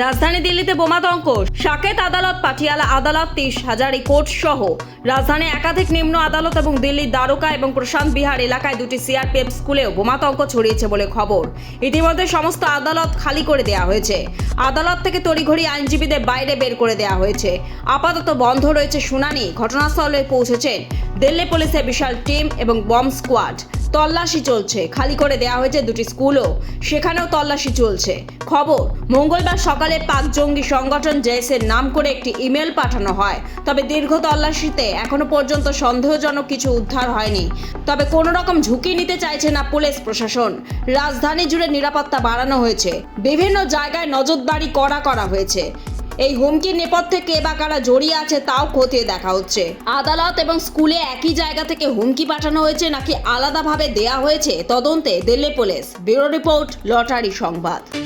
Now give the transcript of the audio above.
রাজধানী দিল্লিতে বোমাতঙ্ক সাকেত আদালত পাটিয়ালা আদালত তিরিশ হাজারি কোর্ট সহ। রাজধানী একাধিক নিম্ন আদালত এবং দিল্লির দ্বারকা এবং প্রশান্ত বিহার এলাকায় দুটি সিআরপিএফ স্কুলেও বোমাতঙ্ক ছড়িয়েছে বলে খবর। ইতিমধ্যে সমস্ত আদালত খালি করে দেওয়া হয়েছে। আদালত থেকে তড়িঘড়ি আইনজীবীদের বাইরে বের করে দেওয়া হয়েছে। আপাতত বন্ধ রয়েছে শুনানি। ঘটনাস্থলে পৌঁছেছেন দিল্লি পুলিশের বিশাল টিম এবং বম স্কোয়াড। তল্লাশি চলছে। খালি করে দেওয়া হয়েছে দুটি স্কুলও। সেখানেও তল্লাশি চলছে। খবর, মঙ্গলবার সকালে পাক জঙ্গি সংগঠন জেএসের নাম করে একটি ইমেল পাঠানো হয়। তবে দীর্ঘ তল্লাশিতে এখনও পর্যন্ত সন্দেহজনক কিছু উদ্ধার হয়নি। তবে কোনো রকম ঝুঁকি নিতে চাইছে না পুলিশ প্রশাসন। রাজধানী জুড়ে নিরাপত্তা বাড়ানো হয়েছে। বিভিন্ন জায়গায় নজরদারি করা করা হয়েছে। এই হুমকির নেপথ্যে কে বা কারা জড়িয়ে আছে তাও খতিয়ে দেখা হচ্ছে। আদালত এবং স্কুলে একই জায়গা থেকে হুমকি পাঠানো হয়েছে নাকি আলাদাভাবে দেয়া হয়েছে, তদন্তে Delhi police. Bureau report, lottery সংবাদ।